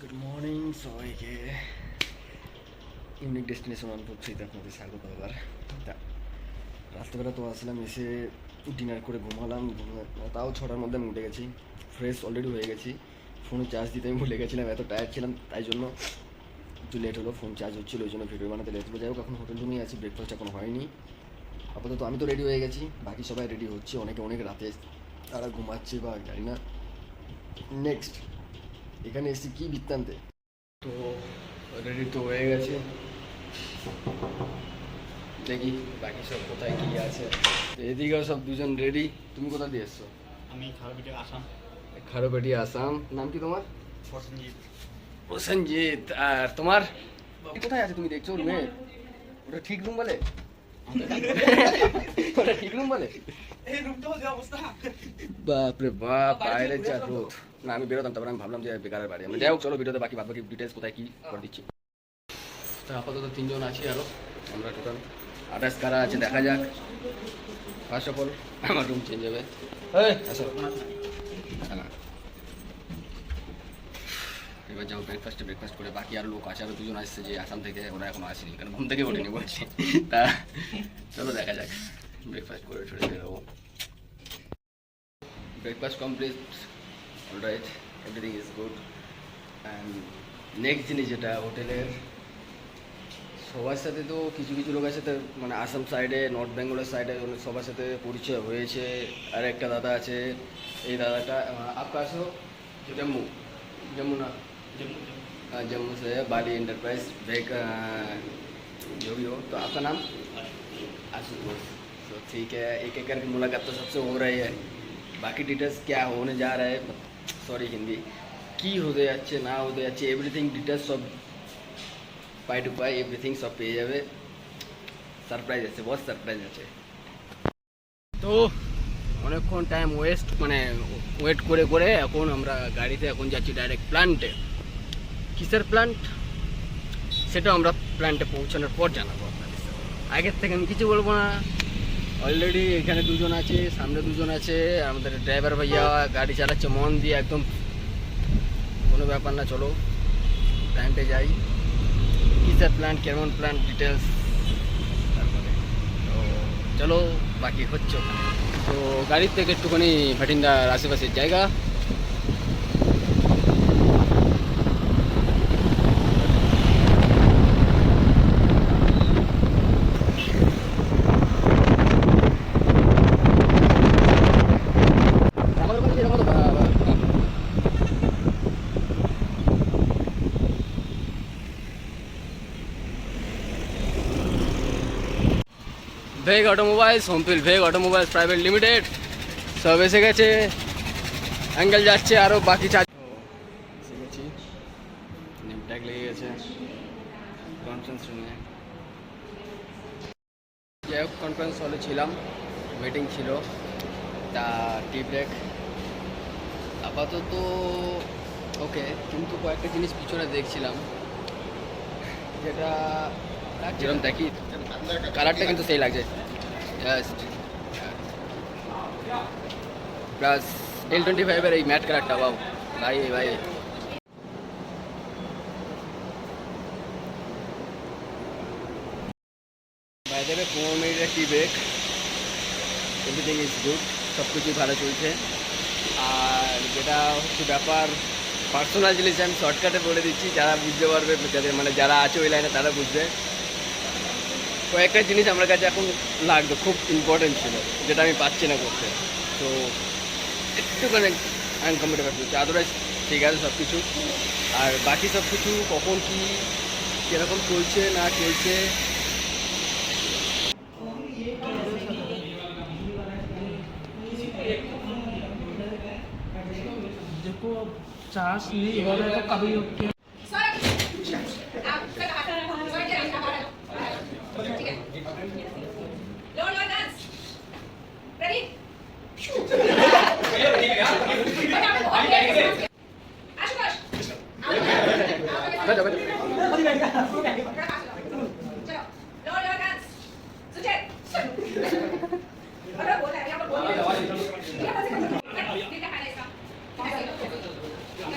Good morning সবাইকে। Unique destination অন করছিতে আপনাদের স্বাগত আবার তা, রাত্রেবেলা তো আসলাম, এসে ডিনার করে ঘুমালাম ঘুমে- তাও ছটার মধ্যে আমি উঠে গেছি। ফ্রেশ অলরেডি হয়ে গেছি। ফোনে চার্জ দিতে আমি ভুলে গেছিলাম, এত টায়ার্ড ছিলাম, তাই জন্য একটু লেট হলো ফোন চার্জ হচ্ছিল, ওই জন্য ভিডিও বানাতে লেট হলো যাই হোক, এখন হোটেল রুমেই আছি ব্রেকফাস্ট এখন হয়নি। আপাতত আমি তো রেডি হয়ে গেছি, বাকি সবাই রেডি হচ্ছে, অনেকে অনেক রাতে তারা ঘুমাচ্ছে বা জানি না। নেক্সট এখানে এসে কি বৃত্তান্তে? তো রেডি তো হয়ে গেছে। দেখি বাকি সব কোথায় কি আছে। এদিকেও সব দুজন রেডি তুমি কোথা দিয়ে এসছো? আমি খারাপিটে আসাম। খারোপেটি আসাম। নাম কি তোমার? প্রসেনজিৎ। প্রসেনজিৎ। আর তোমার? কোথায় আছে তুমি দেখছ রুমে ওটা ঠিক রুম বলে? ওটা ঠিক রুম বলে? এই রূপটা যে অবস্থা। বাপরে বাপ বাইরে যা রোদ। না আমি বেরোতাম তারপরে আমি ভাবলাম যে বেকারের বাড়ি। আমি যাই হোক চলো ভিডিওতে বাকি বাদ বাকি ডিটেলস কোথায় কি করে দিচ্ছি। তো আপাতত তিনজন আছি আরও। আমরা টোটাল আঠাশ কারা আছে দেখা যাক। ফার্স্ট অফ অল আমার রুম চেঞ্জ হবে। আসো। হ্যাঁ। এবার যাও ব্রেকফাস্টে ব্রেকফাস্ট করে। বাকি আর লোক আছে আরও দুজন আসছে যে আসাম থেকে ওরা এখন আসেনি। কারণ ঘুম থেকে ওঠেনি বলছি। তা চলো দেখা যাক। ব্রেকফাস্ট করে চলে বেরোবো। Breakfast complete alright everything is good and next জিনিস যেটা হোটেলের সবার সাথে তো কিছু কিছু লোকের সাথে মানে আসাম সাইডে নর্থ বেঙ্গলের সাইডে সবার সাথে পরিচয় হয়েছে আর একটা দাদা আছে এই দাদাটা আপকা আসো জম্মু जम्मू ना हाँ, जम्मू से है बाली इंटरप्राइज बैग जो भी हो तो आपका नाम आशुतोष तो ठीक है एक एक करके मुलाकात तो सबसे हो रही है बाकी डिटेल्स क्या होने जा रहा है সরি হিন্দি কি হতে যাচ্ছে না হতে যাচ্ছে এভরিথিং ডিটেলস সব পাই টু পাই এভরিথিং সব পেয়ে যাবে সারপ্রাইজ আছে বহুত সারপ্রাইজ আছে তো অনেকক্ষণ টাইম ওয়েস্ট মানে ওয়েট করে করে এখন আমরা গাড়িতে এখন যাচ্ছি ডাইরেক্ট প্ল্যান্টে কিসের প্ল্যান্ট সেটা আমরা প্ল্যান্টে পৌঁছানোর পর জানাব আপনাদের। আগের থেকে আমি কিছু বলব না। অলরেডি এখানে দুজন আছে, সামনে দুজন আছে, আমাদের ড্রাইভার ভাইয়া গাড়ি চালাচ্ছে, মন দিয়ে একদম কোনো ব্যাপার না, চলো। প্ল্যান্টে যাই। কী স্যার প্ল্যান কেমন প্ল্যান ডিটেলস তারপরে। তো চলো, বাকি হচ্ছে ওখানে। তো গাড়ির থেকে একটুখানি ভাটিন্দার আশেপাশের জায়গা। ভেগ অটোমোবাইলস হোমফিল ভেগ অটোমোবাইলস প্রাইভেট লিমিটেড সব এসে গেছে। অ্যাঙ্গেল যাচ্ছে আরও বাকি চার এসে গেছি। নেম ট্যাগ লেগে গেছে। কনফারেন্স রুমে যাই হোক কনফারেন্স হলে ছিলাম। ওয়েটিং ছিল। তা টি ব্রেক আপাতত ওকে কিন্তু কয়েকটা জিনিস পিছনে দেখছিলাম। যেটা যেরকম দেখি কালারটা কিন্তু সেই লাগছে। জাস্ট প্লাস এল টোয়েন্টি ফাইভের এই ম্যাট কালারটা বাউ ভাই ভাই। বাই দেবে পনেরো মিনিটের tea break everything is good সব কিছুই ভালো চলছে। আর যেটা হচ্ছে ব্যাপার পার্সোনাল জিনিস আমি শর্টকাটে বলে দিচ্ছি, যারা বুঝতে পারবে, যাদের মানে যারা আছে ওই লাইনে তারা বুঝবে। কয়েকটা জিনিস আমার কাছে এখন লাগতো খুব ইম্পর্টেন্ট ছিল যেটা আমি পাচ্ছি না করতে তো একটুখানি আনকমফোর্টেবল হচ্ছে আদারওয়াইজ ঠিক আছে সব কিছু আর বাকি সব কিছু কখন কী কীরকম চলছে না চলছে देखो अब चांस नहीं हो रहा है तो कभी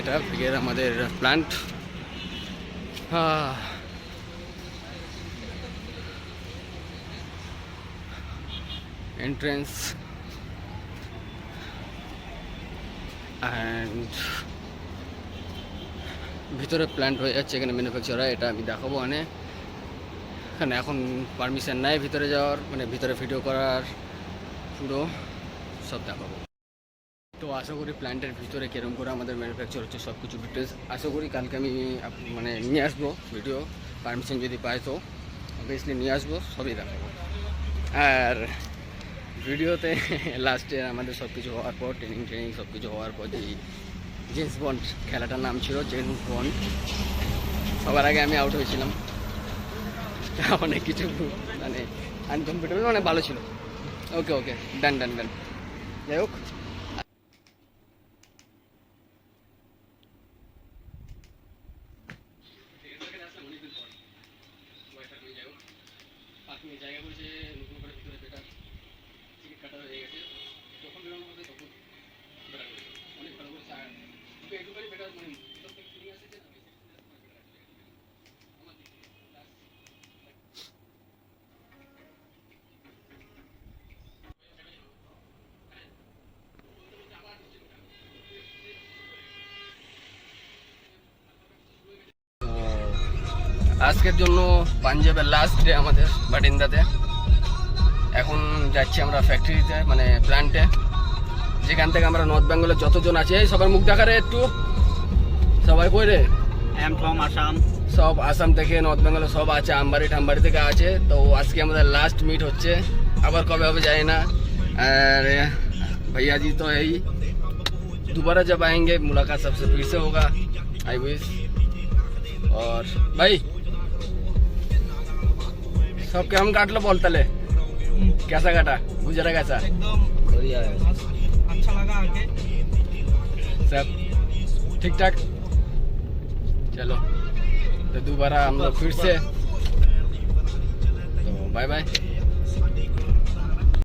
এটা আমাদের প্ল্যান্ট এন্ট্রেন্স অ্যান্ড ভিতরে প্ল্যান্ট হয়ে যাচ্ছে, এখানে ম্যানুফ্যাকচার হয় এটা আমি দেখাবো মানে এখানে এখন পারমিশন নাই ভিতরে যাওয়ার মানে ভিতরে ভিডিও করার, পুরো সব দেখাবো। তো আশা করি প্ল্যান্টের ভিতরে কিরম করে আমাদের ম্যানুফ্যাকচার হচ্ছে সব কিছু ডিটেলস আশা করি কালকে আমি মানে নিয়ে আসব ভিডিও পারমিশন যদি পাই তো অবভিয়াসলি নিয়ে আসব, সবই দেখাবো। আর ভিডিওতে লাস্টে আমাদের সব কিছু হওয়ার পর ট্রেনিং ট্রেনিং সব কিছু হওয়ার পর যে জেমস বন্ড খেলাটার নাম ছিল জেন্স বন্ড সবার আগে আমি আউট হয়েছিলাম। অনেক কিছু মানে আনকমফর্টেবল মানে ভালো ছিল। ওকে ওকে ডান ডান ডান যাই হোক জায়গা করেছে নতুন করে ভিতরে বেটার টিকিট কাটা হয়ে গেছে আজকের জন্য পাঞ্জাবের লাস্ট ডে আমাদের বাটিন্দাতে এখন যাচ্ছি আমরা ফ্যাক্টরিতে মানে প্ল্যান্টে যেখান থেকে আমরা নর্থ বেঙ্গলের যতজন আছে সবার মুখ দেখারে একটু সবাই কই রে এম ফ্রম আসাম সব আসাম থেকে নর্থ বেঙ্গলে সব আছে আমবাড়ি টামবাড়ি থেকে আছে তো আজকে আমাদের লাস্ট মিট হচ্ছে আবার কবে হবে জানি না আর भैया जी तो है ही दोबारा जब आएंगे मुलाकात सबसे फिर से होगा आई विश और भाई सब के हम काट लो बोलता ले कैसा काटा गुजरा कैसा एकदम बढ़िया है अच्छा लगा आके। सब ठीक ठाक? चलो तो दोबारा हम लोग फिर से। तो बाय बाय